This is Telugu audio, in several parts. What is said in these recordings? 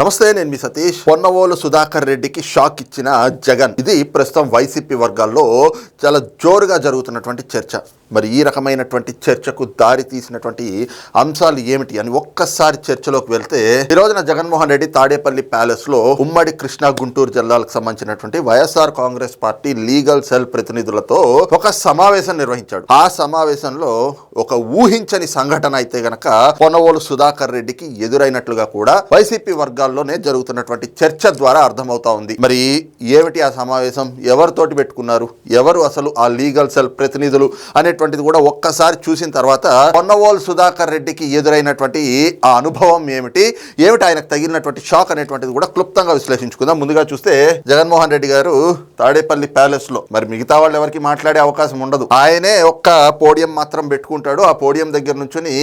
నమస్తే నేను మీ సతీష్. పొన్నవోలు సుధాకర్ రెడ్డికి షాక్ ఇచ్చిన జగన్. ఇది ప్రస్తుతం వైసీపీ వర్గాల్లో చాలా జోరుగా జరుగుతున్నటువంటి చర్చ. మరి ఈ రకమైనటువంటి చర్చకు దారి తీసినటువంటి అంశాలు ఏమిటి అని ఒక్కసారి చర్చలోకి వెళ్తే ఈ రోజున జగన్మోహన్ రెడ్డి తాడేపల్లి ప్యాలెస్లో ఉమ్మడి కృష్ణా గుంటూరు జిల్లాలకు సంబంధించినటువంటి YSR Congress party legal cell ప్రతినిధులతో ఒక సమావేశం నిర్వహించాడు. ఆ సమావేశంలో ఒక ఊహించని సంఘటన అయితే గనక కొనవోలు సుధాకర్ రెడ్డికి ఎదురైనట్లుగా కూడా వైసీపీ వర్గాల్లోనే జరుగుతున్నటువంటి చర్చ ద్వారా అర్థమవుతా ఉంది. మరి ఏమిటి ఆ సమావేశం? ఎవరితోటి పెట్టుకున్నారు? ఎవరు అసలు ఆ లీగల్ సెల్ ప్రతినిధులు అనేటువంటిది కూడా ఒక్కసారి చూసిన తర్వాత పొన్నవోలు సుధాకర్ రెడ్డికి ఎదురైనటువంటి ఆ అనుభవం ఏమిటి? ఏమిటి ఆయనకు తగిలినటువంటి షాక్ అనేటువంటిది కూడా క్లుప్తంగా విశ్లేషించుకుందాం. ముందుగా చూస్తే జగన్మోహన్ రెడ్డి గారు తాడేపల్లి ప్యాలెస్లో. మరి మిగతా వాళ్ళు ఎవరికి మాట్లాడే అవకాశం ఉండదు. ఆయనే ఒక్క పోడియం మాత్రం పెట్టుకుంటాడు. ఆ పోడియం దగ్గర నుంచుని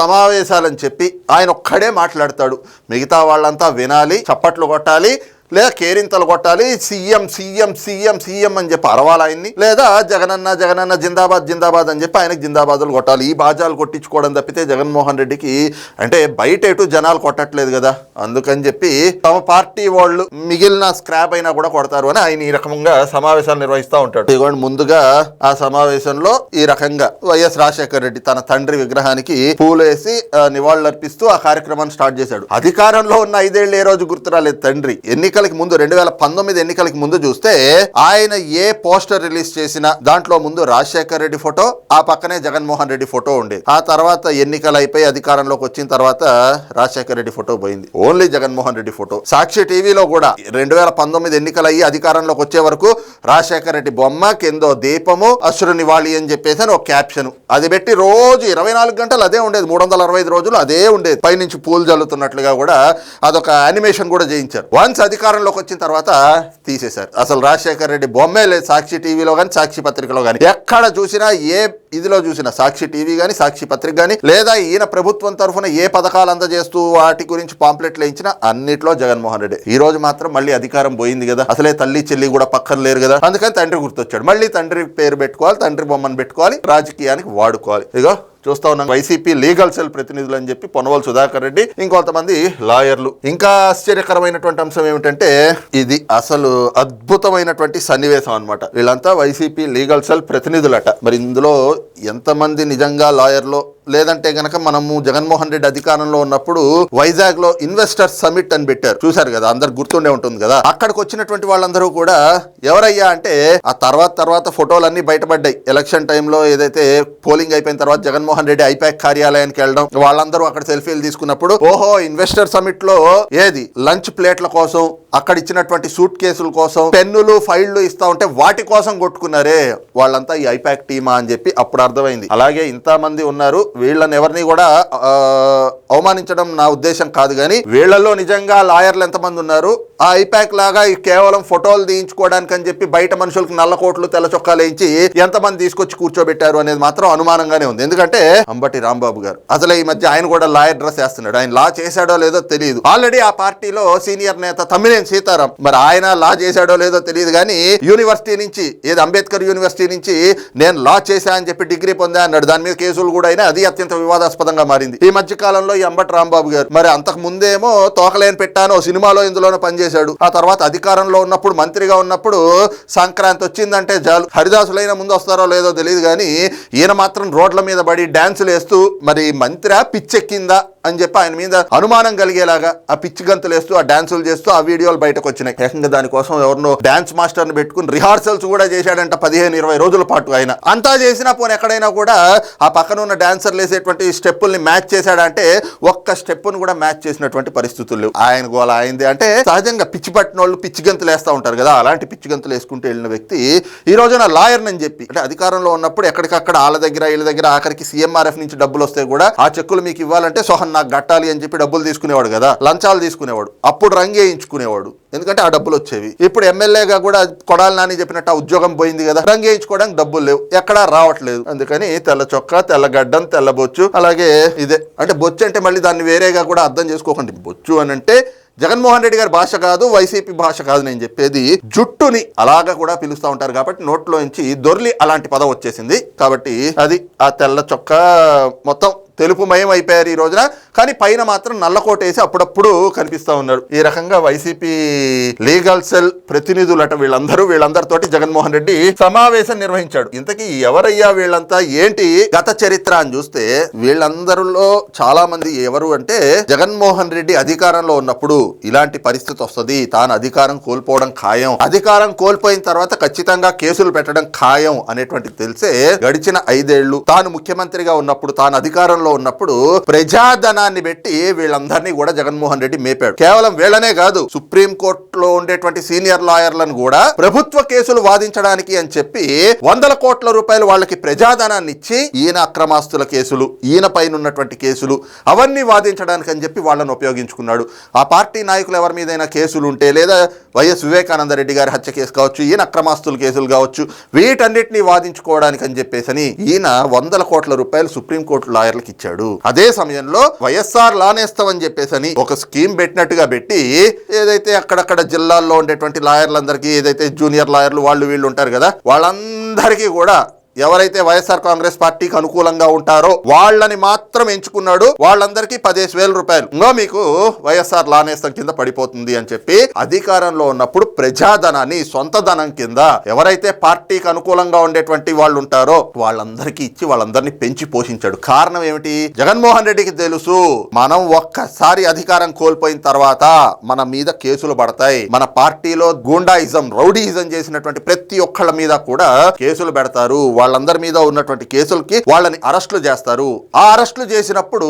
సమావేశాలని చెప్పి ఆయన ఒక్కడే మాట్లాడతాడు. మిగతా వాళ్ళంతా వినాలి చప్పట్లు కొట్టాలి లేదా కేరింతలు కొట్టాలి సీఎం సీఎం సీఎం సీఎం అని చెప్పి అరవాలి ఆయన్ని. లేదా జగనన్న జగనన్న జిందాబాద్ జిందాబాద్ అని చెప్పి ఆయనకి జిందాబాదులు కొట్టాలి. ఈ బాజాలు కొట్టించుకోవడం తప్పితే జగన్మోహన్ రెడ్డికి అంటే బయట ఎటు జనాలు కొట్టట్లేదు కదా. అందుకని చెప్పి తమ పార్టీ వాళ్ళు మిగిలిన స్క్రాప్ అయినా కూడా కొడతారు అని ఆయన ఈ రకంగా సమావేశాలు నిర్వహిస్తూ ఉంటాడు. ఇదిగోండి ముందుగా ఆ సమావేశంలో ఈ రకంగా వైఎస్ రాజశేఖర రెడ్డి తన తండ్రి విగ్రహానికి పూలేసి నివాళులర్పిస్తూ ఆ కార్యక్రమాన్ని స్టార్ట్ చేశాడు. అధికారంలో ఉన్న ఐదేళ్ళు ఏ రోజు గుర్తురాలేదు తండ్రి. ఎన్నికలకు ముందు రెండు వేల పంతొమ్మిది ఎన్నికలకి ముందు చూస్తే ఆయన ఏ పోస్టర్ రిలీజ్ చేసినా దాంట్లో ముందు రాజశేఖర్ రెడ్డి ఫోటో ఆ పక్కనే జగన్మోహన్ రెడ్డి ఫోటో ఉండేది ఆ తర్వాత ఎన్నికలు అయిపోయి అధికారంలోకి వచ్చిన తర్వాత రాజశేఖర్ రెడ్డి ఫోటో పోయింది. Only Jaganmohan Reddy photo. సాక్షి టీవీలో కూడా రెండు వేల పంతొమ్మిది ఎన్నికలు అయ్యి అధికారంలోకి వచ్చే వరకు రాజశేఖర రెడ్డి బొమ్మ కిందో దీపము అసురు నివాళి అని చెప్పేసి అని ఒక క్యాప్షన్. అది పెట్టి రోజు ఇరవై నాలుగు గంటలు అదే ఉండేది. మూడు వందల అరవై ఐదు రోజులు అదే ఉండేది. పైనుంచి పూలు జల్లుతున్నట్లుగా కూడా అదొక యానిమేషన్ కూడా చేయించారు. వన్స్ అధికారంలోకి వచ్చిన తర్వాత తీసేశారు. అసలు రాజశేఖర రెడ్డి బొమ్మే లేదు సాక్షి టీవీలో కానీ సాక్షి పత్రికలో కానీ ఎక్కడ చూసినా ఏ ఇదిలో చూసినా సాక్షి టీవీ కానీ సాక్షి పత్రిక కానీ లేదా ఈయన ప్రభుత్వం తరఫున ఏ పథకాలు అందజేస్తూ వాటి గురించి పాంప్లెట్లు వేయించినా అన్నిట్లో జగన్మోహన్ రెడ్డి. ఈ రోజు మాత్రం మళ్ళీ అధికారం పోయింది కదా. అసలే తల్లి చెల్లి కూడా పక్కన లేరు కదా. అందుకని తండ్రి గుర్తొచ్చాడు. మళ్ళీ తండ్రి పేరు పెట్టుకోవాలి తండ్రి బొమ్మను పెట్టుకోవాలి రాజకీయానికి వాడుకోవాలి. ఇదిగో చూస్తా ఉన్నాం. వైసీపీ లీగల్ సెల్ ప్రతినిధులు అని చెప్పి పొనవల్ సుధాకర్ రెడ్డి ఇంకొంతమంది లాయర్లు. ఇంకా ఆశ్చర్యకరమైనటువంటి అంశం ఏమిటంటే ఇది అసలు అద్భుతమైనటువంటి సన్నివేశం అన్నమాట. వీళ్ళంతా వైసీపీ లీగల్ సెల్ ప్రతినిధులట. మరి ఇందులో ఎంతమంది నిజంగా లాయర్లో? లేదంటే గనక మనము జగన్మోహన్ రెడ్డి అధికారంలో ఉన్నప్పుడు వైజాగ్లో ఇన్వెస్టర్ సమిట్ అని పెట్టారు. చూసారు కదా అందరు గుర్తుండే ఉంటుంది కదా. అక్కడికి వచ్చినటువంటి వాళ్ళందరూ కూడా ఎవరయ్యా? అంటే ఆ తర్వాత తర్వాత ఫోటోలన్నీ బయటపడ్డాయి. ఎలక్షన్ టైంలో ఏదైతే పోలింగ్ అయిపోయిన తర్వాత జగన్మోహన్ రెడ్డి ఐపాక్ కార్యాలయానికి వెళ్ళడం వాళ్ళందరూ అక్కడ సెల్ఫీలు తీసుకున్నప్పుడు ఓహో ఇన్వెస్టర్ సమిట్లో ఏది? లంచ్ ప్లేట్ల కోసం అక్కడ ఇచ్చినటువంటి సూట్ కేసుల కోసం పెన్నులు ఫైళ్ళు ఇస్తా ఉంటే వాటి కోసం కొట్టుకున్నారే. వాళ్ళంతా ఈ ఐపాక్ టీమా? అని చెప్పి అప్పుడు అర్థమైంది. అలాగే ఇంతమంది ఉన్నారు. వీళ్ళని ఎవరిని కూడా ఆ, అవమానించడం నా ఉద్దేశం కాదు కానీ వీళ్ళల్లో నిజంగా లాయర్లు ఎంతమంది ఉన్నారు? ఆ ఐపాక్ లాగా కేవలం ఫోటోలు తీయించుకోవడానికి అని చెప్పి బయట మనుషులకు నల్ల కోట్లు తెల్ల చొక్కాలు వేయించి ఎంతమంది తీసుకొచ్చి కూర్చోబెట్టారు అనేది మాత్రం అనుమానంగానే ఉంది. ఎందుకంటే అంబటి రాంబాబు గారు అసలు ఈ మధ్య ఆయన కూడా లాయర్ డ్రెస్ వేస్తున్నాడు. ఆయన లా చేశాడో లేదో తెలియదు ఆల్రెడీ ఆ పార్టీలో సీనియర్ నేత తమ్మినేని సీతారాం. మరి ఆయన లా చేశాడో లేదో తెలియదు కానీ యూనివర్సిటీ నుంచి ఏది అంబేద్కర్ యూనివర్సిటీ నుంచి నేను లా చేశా అని చెప్పి డిగ్రీ పొందా అన్నాడు. దాని మీద కేసులు కూడా అయినా అది అత్యంత వివాదాస్పదంగా మారింది. ఈ మధ్య కాలంలో ఈ అంబటి రాంబాబు గారు. మరి అంతకు ముందేమో తోకలేని పెట్టాను సినిమాలో ఇందులోనో పనిచేశాడు. ఆ తర్వాత అధికారంలో ఉన్నప్పుడు మంత్రిగా ఉన్నప్పుడు సంక్రాంతి వచ్చిందంటే చాలు. హరిదాసులైన ముందు వస్తారో లేదో తెలియదు కానీ ఈయన మాత్రం రోడ్ల మీద పడి డాన్సులు వేస్తూ మరి మంత్రి పిచ్చెక్కిందా అని చెప్పి ఆయన మీద అనుమానం కలిగేలాగా ఆ పిచ్చి గంతులు వేస్తూ ఆ డాన్సులు చేస్తూ ఆ వీడియోలు బయటకు వచ్చినాయి. ఏకంగా దానికోసం ఎవరినో డాన్స్ మాస్టర్ని పెట్టుకుని రిహార్సల్స్ కూడా చేశాడంట పదిహేను ఇరవై రోజుల పాటు ఆయన. అంతా చేసినా పోనీ ఎక్కడైనా కూడా ఆ పక్కన ఉన్న డాన్సర్లు వేసేటువంటి స్టెప్పుల్ని మ్యాచ్ చేశాడంటే ఒక్క స్టెప్ను కూడా మ్యాచ్ చేసినటువంటి పరిస్థితులు ఆయన గోల అయింది అంటే సహజంగా పిచ్చి పట్టిన వాళ్ళు పిచ్చి గంతులు వేస్తూ ఉంటారు కదా. అలాంటి పిచ్చి గంతులు వేసుకుంటూ వెళ్ళిన వ్యక్తి ఈ రోజున లాయర్ అని చెప్పి అంటే అధికారంలో ఉన్నప్పుడు ఎక్కడికక్కడ వాళ్ళ దగ్గర వీళ్ళ దగ్గర ఆఖరికి సీఎంఆర్ఎఫ్ నుంచి డబ్బులు వస్తే కూడా ఆ చెక్కులు మీకు ఇవ్వాలంటే సోహన్ నాకు కట్టాలి అని చెప్పి డబ్బులు తీసుకునేవాడు కదా. లంచాలు తీసుకునేవాడు. అప్పుడు రంగేయించుకునేవాడు. ఎందుకంటే ఆ డబ్బులు వచ్చేవి. ఇప్పుడు ఎమ్మెల్యేగా కూడా కొడాలి నాని చెప్పినట్టు ఆ ఉద్యోగం పోయింది కదా రంగేయించుకోవడానికి డబ్బులు లేవు. ఎక్కడా రావట్లేదు. అందుకని తెల్ల చొక్కా తెల్ల గడ్డం తెల్ల బొచ్చు అలాగే ఇదే. అంటే బొచ్చు అంటే మళ్ళీ దాన్ని వేరేగా కూడా అర్థం చేసుకోకండి. బొచ్చు అని అంటే జగన్మోహన్ రెడ్డి గారి భాష కాదు వైసీపీ భాష కాదు నేను చెప్పేది. జుట్టుని అలాగా కూడా పిలుస్తూ ఉంటారు కాబట్టి నోట్లోంచి దొర్లి అలాంటి పదం వచ్చేసింది. కాబట్టి అది ఆ తెల్ల చొక్కా మొత్తం తెలుపుమయం అయిపోయారు ఈ రోజున. కానీ పైన మాత్రం నల్లకోట వేసి అప్పుడప్పుడు కనిపిస్తూ ఉన్నాడు. ఈ రకంగా వైసీపీ లీగల్ సెల్ ప్రతినిధులట వీళ్ళందరూ వీళ్ళందరితోటి జగన్మోహన్ రెడ్డి సమావేశం నిర్వహించాడు. ఇంతకీ ఎవరయ్యా వీళ్ళంతా? ఏంటి గత చరిత్ర అని చూస్తే వీళ్ళందరిలో చాలా మంది ఎవరు అంటే జగన్మోహన్ రెడ్డి అధికారంలో ఉన్నప్పుడు ఇలాంటి పరిస్థితి వస్తుంది. తాను అధికారం కోల్పోవడం ఖాయం. అధికారం కోల్పోయిన తర్వాత ఖచ్చితంగా కేసులు పెట్టడం ఖాయం అనేటువంటి తెలిసే గడిచిన ఐదేళ్ళు తాను ముఖ్యమంత్రిగా ఉన్నప్పుడు తాను అధికారంలో ఉన్నప్పుడు ప్రజాధనాన్ని పెట్టి వీళ్ళందరినీ కూడా జగన్మోహన్ రెడ్డి మేపాడు. కేవలం వీళ్ళనే కాదు సుప్రీం కోర్టులో ఉండేటువంటి సీనియర్ లాయర్లను కూడా ప్రభుత్వ కేసులు వాదించడానికి అని చెప్పి వందల కోట్ల రూపాయలు వాళ్ళకి ప్రజాధనాన్ని ఇచ్చి ఈయన అక్రమాస్తుల కేసులు ఈయన పైన ఉన్నటువంటి కేసులు అవన్నీ వాదించడానికి అని చెప్పి వాళ్ళని ఉపయోగించుకున్నాడు. ఆ పార్టీ నాయకులు ఎవరి మీదైనా కేసులు ఉంటే లేదా వైఎస్ వివేకానంద రెడ్డి గారి హత్య కేసు కావచ్చు ఈయన అక్రమాస్తుల కేసులు కావచ్చు వీటన్నిటిని వాదించుకోవడానికి అని చెప్పేసని ఈయన వందల కోట్ల రూపాయలు సుప్రీంకోర్టు లాయర్లకి ఇచ్చాడు. అదే సమయంలో వైఎస్ఆర్ లానేస్తామని చెప్పేసని ఒక స్కీమ్ పెట్టినట్టుగా పెట్టి ఏదైతే అక్కడక్కడ జిల్లాల్లో ఉండేటువంటి లాయర్లందరికీ ఏదైతే జూనియర్ లాయర్లు వాళ్ళు వీళ్ళు ఉంటారు కదా వాళ్ళందరికీ కూడా ఎవరైతే వైఎస్ఆర్ కాంగ్రెస్ పార్టీకి అనుకూలంగా ఉంటారో వాళ్ళని మాత్రం ఎంచుకున్నాడు. వాళ్ళందరికీ పదిహేను వేల రూపాయలు. ఇంకో మీకు వైఎస్ఆర్ లానేస్తం కింద పడిపోతుంది అని చెప్పి అధికారంలో ఉన్నప్పుడు ప్రజాధనాన్ని సొంత ధనం కింద ఎవరైతే పార్టీకి అనుకూలంగా ఉండేటువంటి వాళ్ళు ఉంటారో వాళ్ళందరికీ ఇచ్చి వాళ్ళందరినీ పెంచి పోషించాడు. కారణం ఏమిటి? జగన్మోహన్ రెడ్డికి తెలుసు మనం ఒక్కసారి అధికారం కోల్పోయిన తర్వాత మన మీద కేసులు పడతాయి. మన పార్టీలో గూండాయిజం రౌడీయిజం చేసినటువంటి ప్రతి ఒక్కళ్ళ మీద కూడా కేసులు పెడతారు. వాళ్ళందరి మీద ఉన్నటువంటి కేసులకి వాళ్ళని అరెస్టులు చేస్తారు. ఆ అరెస్టులు చేసినప్పుడు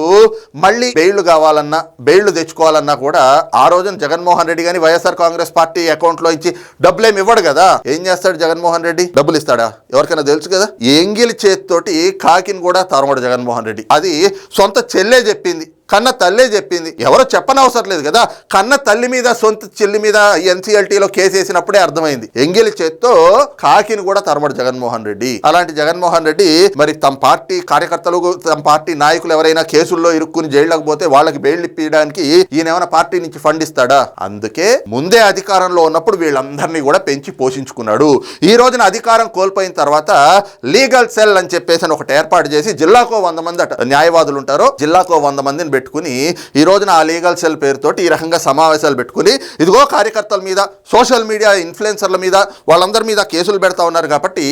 మళ్ళీ బెయిల్ కావాలన్నా బెయిల్ తెచ్చుకోవాలన్నా కూడా ఆ రోజున జగన్మోహన్ రెడ్డి కానీ వైఎస్ఆర్ కాంగ్రెస్ పార్టీ అకౌంట్లో ఇచ్చి డబ్బులు ఏమి ఇవ్వడు కదా. ఏం చేస్తాడు జగన్మోహన్ రెడ్డి? డబ్బులు ఇస్తాడా? ఎవరికైనా తెలుసు కదా? ఎంగిలి చేతితోటి కాకిని కూడా తరమడు జగన్మోహన్ రెడ్డి. అది సొంత చెల్లే చెప్పింది. కన్న తల్లే చెప్పింది. ఎవరో చెప్పనవసరం లేదు కదా. కన్న తల్లి మీద సొంత చెల్లి మీద ఎన్సీఎల్టీలో కేసు వేసినప్పుడే అర్థమైంది. ఎంగిలి చేత్తో కాకిని కూడా తరమడు జగన్మోహన్ రెడ్డి. అలాంటి జగన్మోహన్ రెడ్డి మరి తమ పార్టీ కార్యకర్తలు తమ పార్టీ నాయకులు ఎవరైనా కేసుల్లో ఇరుక్కుని జైళ్ళకు పోతే వాళ్ళకి బెయిల్ ఇప్పించడానికి ఈయన ఏమైనా పార్టీ నుంచి ఫండ్ ఇస్తాడా? అందుకే ముందే అధికారంలో ఉన్నప్పుడు వీళ్ళందరినీ కూడా పెంచి పోషించుకున్నాడు. ఈ రోజున అధికారం కోల్పోయిన తర్వాత లీగల్ సెల్ అని చెప్పేసి ఒకటి ఏర్పాటు చేసి జిల్లాకో వంద మంది అట న్యాయవాదులు ఉంటారో జిల్లాకో వంద మందిని పెట్టుకుని ఈ రోజున ఆ లీగల్ సెల్ పేరుతోటి ఈ రకంగా సమావేశాలు పెట్టుకుని ఇదిగో కార్యకర్తల మీద సోషల్ మీడియా ఇన్ఫ్లుయెన్సర్ల మీద వాళ్ళందరి మీద కేసులు పెడతా ఉన్నారు కాబట్టి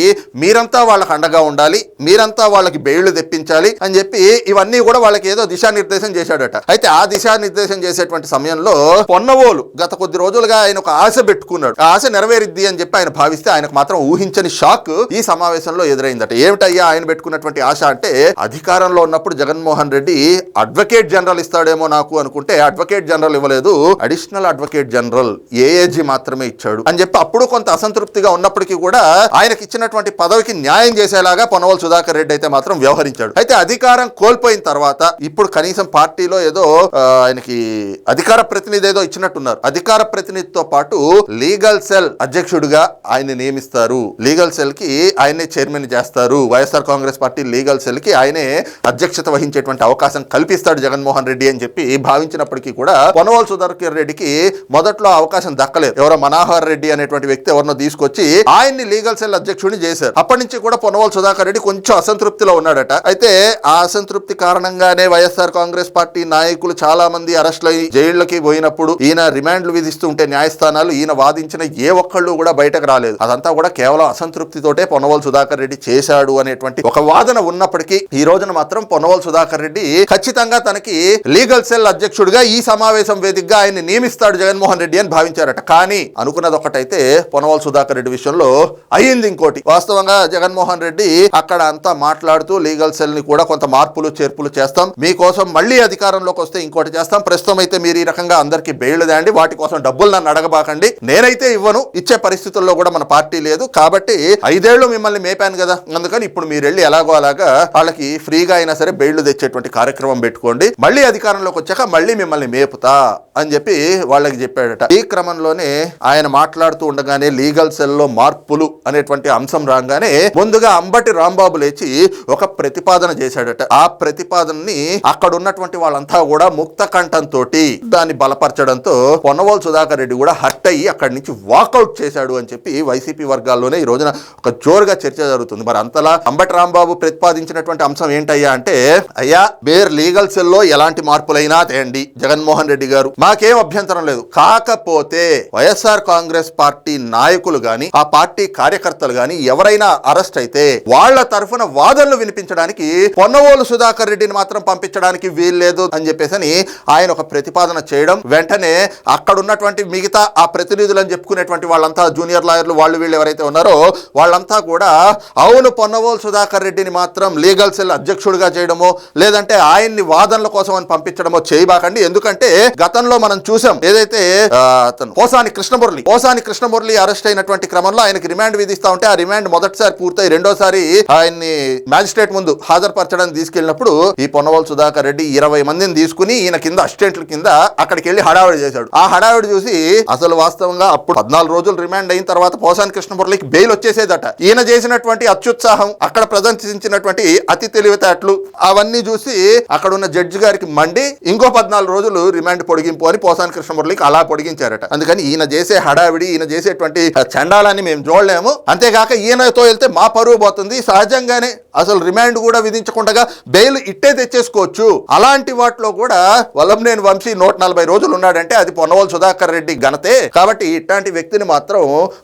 మీరంతా వాళ్ళకి అండగా ఉండాలి మీరంతా వాళ్ళకి బెయిళ్ళు తెప్పించాలి అని చెప్పి ఇవన్నీ కూడా వాళ్ళకి ఏదో దిశానిర్దేశం చేశాడట. అయితే ఆ దిశానిర్దేశం చేసేటువంటి సమయంలో పొన్నవోలు గత కొద్ది రోజులుగా ఆయన ఒక ఆశ పెట్టుకున్నాడు. ఆ ఆశ నెరవేరిద్ది అని చెప్పి ఆయన భావిస్తే ఆయనకు మాత్రం ఊహించని షాక్ ఈ సమావేశంలో ఎదురైందట. ఏమిటయ్యా ఆయన పెట్టుకున్నటువంటి ఆశ అంటే అధికారంలో ఉన్నప్పుడు జగన్మోహన్ రెడ్డి అడ్వకేట్ జనరల్ ఇస్తాడేమో నాకు అనుకుంటే అడ్వకేట్ జనరల్ ఇవ్వలేదు. అడిషనల్ అడ్వకేట్ జనరల్ ఏఏజీ మాత్రమే ఇచ్చాడు. అని చెప్పి అప్పుడు కొంత అసంతృప్తిగా ఉన్నప్పటికీ కూడా ఆయనకి ఇచ్చినటువంటి పదవికి న్యాయం చేసేలాగా పొనవల్ సుధాకర్ రెడ్డి అయితే మాత్రం వ్యవహరించాడు. అయితే అధికారం కోల్పోయిన తర్వాత ఇప్పుడు కనీసం పార్టీలో ఏదో ఆయనకి అధికార ప్రతినిధి ఏదో ఇచ్చినట్టున్నారు. అధికార ప్రతినిధితో పాటు లీగల్ సెల్ అధ్యక్షుడిగా ఆయన నియమిస్తారు. లీగల్ సెల్కి ఆయనే చైర్మన్ చేస్తారు. వైఎస్ఆర్ కాంగ్రెస్ పార్టీ లీగల్ సెల్కి ఆయనే అధ్యక్షత వహించేటువంటి అవకాశం కల్పిస్తాడు జగన్ జగన్మోహన్ రెడ్డి అని చెప్పి భావించినప్పటికీ కూడా పొనవల్ సుధాకర్ రెడ్డికి మొదట్లో అవకాశం దక్కలేదు. ఎవరో మనోహర్ రెడ్డి అనేటువంటి వ్యక్తి ఎవరినో తీసుకొచ్చి ఆయన్ని లీగల్ సెల్ అధ్యక్షుడిని చేశారు. అప్పటి నుంచి కూడా పొనవల్ సుధాకర్ రెడ్డి కొంచెం అసంతృప్తిలో ఉన్నాడట. అయితే ఆ అసంతృప్తి కారణంగానే వైఎస్ఆర్ కాంగ్రెస్ పార్టీ నాయకులు చాలా మంది అరెస్ట్ అయ్యి జైళ్ళకి పోయినప్పుడు ఈయన రిమాండ్లు విధిస్తుంటే న్యాయస్థానాలు ఈయన వాదించిన ఏ ఒక్కళ్ళు కూడా బయటకు రాలేదు. అదంతా కూడా కేవలం అసంతృప్తితోటే పొనవల్ సుధాకర్ రెడ్డి చేశాడు అనేటువంటి ఒక వాదన ఉన్నప్పటికీ ఈ రోజున మాత్రం పొన్నవల్ సుధాకర్ రెడ్డి ఖచ్చితంగా తనకి లీగల్ సెల్ అధ్యక్షుడిగా ఈ సమావేశం వేదికగా ఆయన్ని నియమిస్తాడు జగన్మోహన్ రెడ్డి అని భావించారట. కానీ అనుకున్నది ఒకటైతే పొనవాల సుధాకర్ రెడ్డి విషయంలో అయ్యింది ఇంకోటి. వాస్తవంగా జగన్మోహన్ రెడ్డి అక్కడ అంతా మాట్లాడుతూ లీగల్ సెల్ని కూడా కొంత మార్పులు చేర్పులు చేస్తాం. మీకోసం మళ్ళీ అధికారంలోకి వస్తే ఇంకోటి చేస్తాం. ప్రస్తుతం అయితే మీరు ఈ రకంగా అందరికీ బెయిల్ దాండి వాటి కోసం డబ్బులు నన్ను అడగబాకండి. నేనైతే ఇవ్వను. ఇచ్చే పరిస్థితుల్లో కూడా మన పార్టీ లేదు. కాబట్టి ఐదేళ్ళు మిమ్మల్ని మేపాను కదా. అందుకని ఇప్పుడు మీరు వెళ్ళి ఎలాగో అలాగా వాళ్ళకి ఫ్రీగా అయినా సరే బెయిల్ తెచ్చేటువంటి కార్యక్రమం పెట్టుకోండి. మళ్ళీ అధికారంలోకి వచ్చాక మళ్ళీ మిమ్మల్ని మేపుతా అని చెప్పి వాళ్ళకి చెప్పాడట. ఈ క్రమంలోనే ఆయన మాట్లాడుతూ ఉండగానే లీగల్ సెల్లో మార్పులు అనేటువంటి అంశం రాగానే ముందుగా అంబటి రాంబాబు లేచి ఒక ప్రతిపాదన చేశాడట. ఆ ప్రతిపాదనని అక్కడ ఉన్నటువంటి వాళ్ళంతా కూడా ముక్త కంఠంతో దాన్ని బలపరచడంతో పొన్నవోలు సుధాకర్ రెడ్డి కూడా హట్ అయ్యి అక్కడి నుంచి వాకౌట్ చేశాడు అని చెప్పి వైసీపీ వర్గాల్లోనే ఈ రోజున ఒక జోరుగా చర్చ జరుగుతుంది. మరి అంతలా అంబటి రాంబాబు ప్రతిపాదించినటువంటి అంశం ఏంటయ్యా అంటే అయ్యా బేర్ లీగల్ సెల్లో ఎలాంటి మార్పులైనా తేండి. జగన్మోహన్ రెడ్డి గారు మాకేం అభ్యంతరం లేదు. కాకపోతే వైఎస్ఆర్ కాంగ్రెస్ పార్టీ నాయకులు గాని ఆ పార్టీ కార్యకర్తలు గాని ఎవరైనా అరెస్ట్ అయితే వాళ్ళ తరఫున వాదనలు వినిపించడానికి పొన్నవోలు సుధాకర్ రెడ్డిని మాత్రం పంపించడానికి వీల్లేదు అని చెప్పేసి అని ఆయన ఒక ప్రతిపాదన చేయడం వెంటనే అక్కడ ఉన్నటువంటి మిగతా ఆ ప్రతినిధులు అని చెప్పుకునేటువంటి వాళ్ళంతా జూనియర్ లాయర్లు వాళ్ళు వీళ్ళు ఎవరైతే ఉన్నారో వాళ్ళంతా కూడా అవును పొన్నవోలు సుధాకర్ రెడ్డిని మాత్రం లీగల్ సెల్ అధ్యక్షుడిగా చేయడము లేదంటే ఆయన్ని వాదనలకు కోసం అని పంపించడమో చేయబాకండి. ఎందుకంటే గతంలో మనం చూసాం ఏదైతే అతను పోసాని కృష్ణమురళి పోసాని కృష్ణమురళి అరెస్ట్ అయినటువంటి క్రమంలో ఆయనకి రిమాండ్ విధిస్తా ఉంటే ఆ రిమాండ్ మొదటిసారి పూర్తయి రెండోసారి ఆయన్ని మ్యాజిస్ట్రేట్ ముందు హాజరుపరచడానికి తీసుకెళ్ళినప్పుడు ఈ పొన్నవల్ సుధాకర్ రెడ్డి ఇరవై మందిని తీసుకుని ఈయన కింద అసిస్టెంట్ల కింద అక్కడికి వెళ్ళి హడావిడి చేశాడు. ఆ హడావిడి చూసి అసలు వాస్తవంగా అప్పుడు పద్నాలుగు రోజులు రిమాండ్ అయిన తర్వాత పోసాని కృష్ణమురళికి బెయిల్ వచ్చేసేదట. ఈయన చేసినటువంటి అత్యుత్సాహం అక్కడ ప్రదర్శించినటువంటి అతి తెలివితేటలు అవన్నీ చూసి అక్కడ ఉన్న జడ్జి గారికి మండి ఇంకో పద్నాలుగు రోజులు రిమాండ్ పొడిగింపు అని పోసాని కృష్ణమురళికి అలా పొడిగించారట. అందుకని ఈయన చేసే హడావిడి ఈయన చేసేటువంటి చండాలని మేము చూడలేము అంతేగాక ఈయనతో వెళ్తే మా పరువు పోతుంది. సహజంగానే అసలు రిమాండ్ కూడా విధించకుండా బెయిల్ ఇట్టే తెచ్చేసుకోవచ్చు. అలాంటి వాటిలో కూడా వలంనేని వంశీ నూట నలభై రోజులు ఉన్నాడంటే అది పొన్నవోలు సుధాకర్ రెడ్డి ఘనతే. కాబట్టి ఇట్లాంటి వ్యక్తిని మాత్రం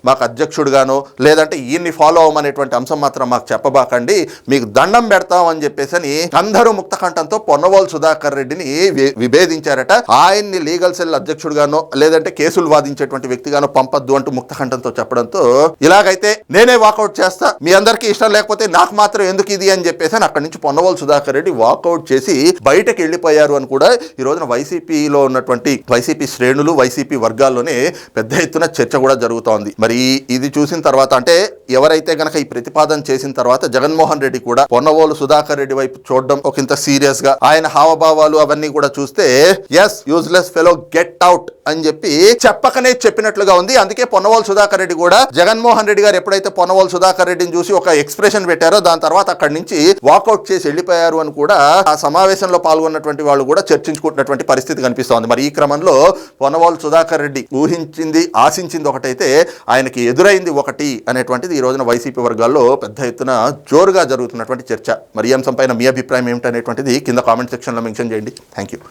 మాకు అధ్యక్షుడుగాను లేదంటే ఈయన్ని ఫాలో అవ్వమనేటువంటి అంశం మాత్రం మాకు చెప్పబాకండి. మీకు దండం పెడతామని చెప్పేసి అని అందరూ ముక్తకంఠంతో పొన్నవోలు సుధాకర్ రెడ్డిని విభేదించారట? ఆయన్ని లీగల్ సెల్ అధ్యక్షుడుగానో లేదంటే కేసులు వాదించేటువంటి వ్యక్తిగానో పంపద్దు అంటూ ముక్తఖండంతో చెప్పడంతో ఇలాగైతే నేనే వాకౌట్ చేస్తా మీ అందరికీ ఇష్టం లేకపోతే నాకు మాత్రం ఎందుకు ఇది అని చెప్పేసి అని అక్కడి నుంచి పొన్నవోలు సుధాకర్ రెడ్డి వాకౌట్ చేసి బయటకు వెళ్ళిపోయారు అని కూడా ఈ రోజున వైసీపీలో ఉన్నటువంటి వైసీపీ శ్రేణులు వైసీపీ వర్గాల్లోనే పెద్ద ఎత్తున చర్చ కూడా జరుగుతోంది. మరి ఇది చూసిన తర్వాత అంటే ఎవరైతే గనక ఈ ప్రతిపాదన చేసిన తర్వాత జగన్మోహన్ రెడ్డి కూడా పొన్నవోలు సుధాకర్ రెడ్డి వైపు చూడడం ఒక ఇంత సీరియస్గా ఆయన హావభావాలు అవన్నీ కూడా చూస్తే yes useless fellow get out అని చెప్పి చెప్పకనే చెప్పినట్లుగా ఉంది. అందుకే పొన్నవాల్ సుధాకర్ రెడ్డి కూడా జగన్మోహన్ రెడ్డి గారు ఎప్పుడైతే పొన్నవాల్ సుధాకర్ రెడ్డిని చూసి ఒక ఎక్స్ప్రెషన్ పెట్టారో దాని తర్వాత అక్కడి నుంచి వాకౌట్ చేసి వెళ్ళిపోయారు అని కూడా ఆ సమావేశంలో పాల్గొన్నటువంటి వాళ్ళు కూడా చర్చించుకుంటున్నటువంటి పరిస్థితి కనిపిస్తోంది. మరి ఈ క్రమంలో పొన్నవాల్ సుధాకర్ రెడ్డి ఊహించింది ఆశించింది ఒకటైతే ఆయనకి ఎదురైంది ఒకటి అనేటువంటిది ఈ రోజున వైసీపీ వర్గాల్లో పెద్ద ఎత్తున జోరుగా జరుగుతున్నటువంటి చర్చ. మరి ఈ అంశం పైన మీ అభిప్రాయం ఏమిటనేటువంటిది కింద కామెంట్ సెక్షన్లో మెన్షన్ చేయండి. Thank you